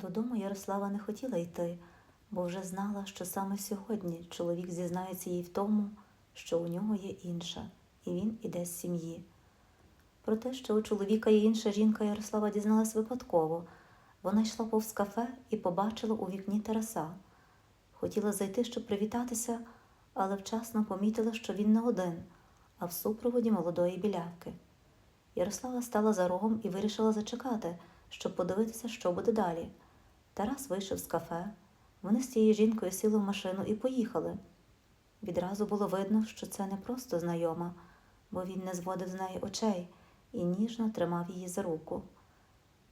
Додому Ярослава не хотіла йти, бо вже знала, що саме сьогодні чоловік зізнається їй в тому, що у нього є інша, і він іде з сім'ї. Про те, що у чоловіка є інша жінка, Ярослава дізналась випадково. Вона йшла повз кафе і побачила у вікні Тараса. Хотіла зайти, щоб привітатися, але вчасно помітила, що він не один, а в супроводі молодої білявки. Ярослава стала за рогом і вирішила зачекати, щоб подивитися, що буде далі. Тарас вийшов з кафе. Вони з цією жінкою сіли в машину і поїхали. Відразу було видно, що це не просто знайома, бо він не зводив з неї очей і ніжно тримав її за руку.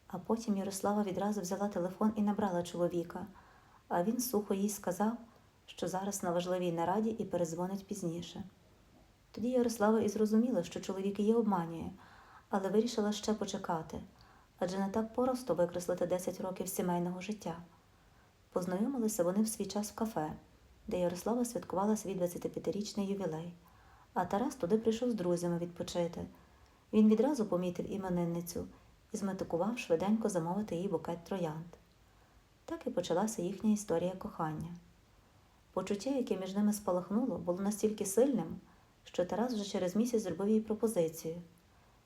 А потім Ярослава відразу взяла телефон і набрала чоловіка, а він сухо їй сказав, що зараз на важливій нараді і перезвонить пізніше. Тоді Ярослава і зрозуміла, що чоловік її обманює, але вирішила ще почекати, адже не так просто викреслити 10 років сімейного життя. Познайомилися вони в свій час в кафе, де Ярослава святкувала свій 25-річний ювілей, а Тарас туди прийшов з друзями відпочити. Він відразу помітив іменинницю і зметикував швиденько замовити їй букет троянд. Так і почалася їхня історія кохання. Почуття, яке між ними спалахнуло, було настільки сильним, що Тарас вже через місяць зробив їй пропозицію.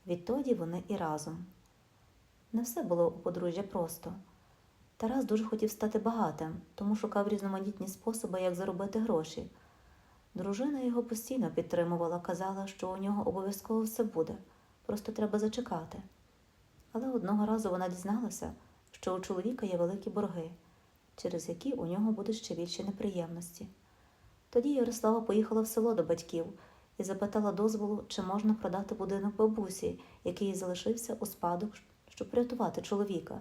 Відтоді вони і разом. Не все було у подружжя просто. Тарас дуже хотів стати багатим, тому шукав різноманітні способи, як заробити гроші. Дружина його постійно підтримувала, казала, що у нього обов'язково все буде, просто треба зачекати. Але одного разу вона дізналася, що у чоловіка є великі борги, через які у нього будуть ще більші неприємності. Тоді Ярослава поїхала в село до батьків і запитала дозволу, чи можна продати будинок бабусі, який залишився у спадок, щоб врятувати чоловіка.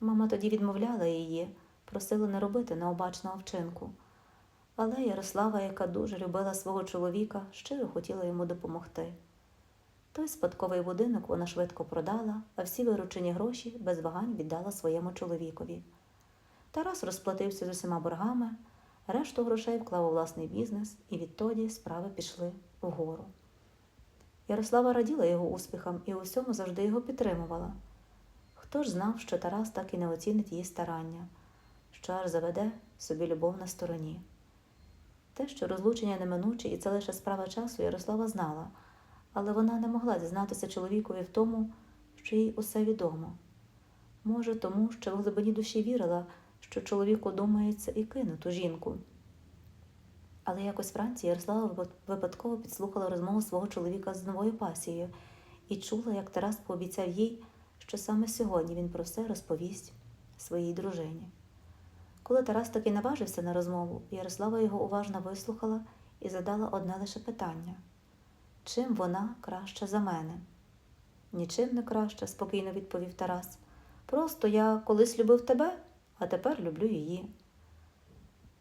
Мама тоді відмовляла її, просила не робити необачного вчинку. Але Ярослава, яка дуже любила свого чоловіка, щиро хотіла йому допомогти. Той спадковий будинок вона швидко продала, а всі виручені гроші без вагань віддала своєму чоловікові. Тарас розплатився з усіма боргами, решту грошей вклав у власний бізнес, і відтоді справи пішли вгору. Ярослава раділа його успіхам і у всьому завжди його підтримувала. Хто ж знав, що Тарас так і не оцінить її старання, що аж заведе собі любов на стороні. Те, що розлучення неминуче, і це лише справа часу, Ярослава знала, але вона не могла зізнатися чоловікові в тому, що їй усе відомо. Може, тому, що в глибині душі вірила, що чоловіку думається і кине ту жінку. Але якось вранці Ярослава випадково підслухала розмову свого чоловіка з новою пасією і чула, як Тарас пообіцяв їй, що саме сьогодні він про все розповість своїй дружині. Коли Тарас таки наважився на розмову, Ярослава його уважно вислухала і задала одне лише питання чим вона краща за мене? Нічим не краще, спокійно відповів Тарас. Просто я колись любив тебе, а тепер люблю її.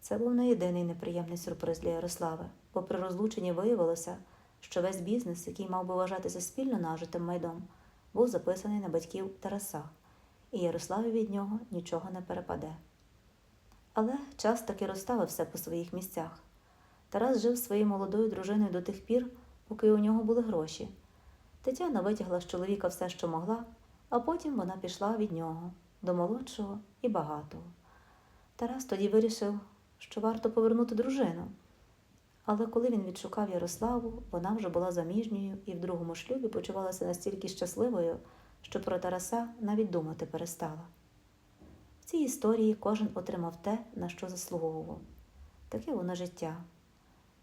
Це був не єдиний неприємний сюрприз для Ярослави, бо при розлученні виявилося, що весь бізнес, який мав би вважатися спільно нажитим майдом, був записаний на батьків Тараса, і Ярославі від нього нічого не перепаде. Але час таки розставив все по своїх місцях. Тарас жив своєю молодою дружиною до тих пір, поки у нього були гроші. Тетяна витягла з чоловіка все, що могла, а потім вона пішла від нього до молодшого і багатого. Тарас тоді вирішив, що варто повернути дружину. Але коли він відшукав Ярославу, вона вже була заміжньою і в другому шлюбі почувалася настільки щасливою, що про Тараса навіть думати перестала. В цій історії кожен отримав те, на що заслуговував. Таке воно життя.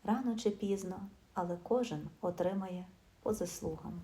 Рано чи пізно, але кожен отримає по заслугам.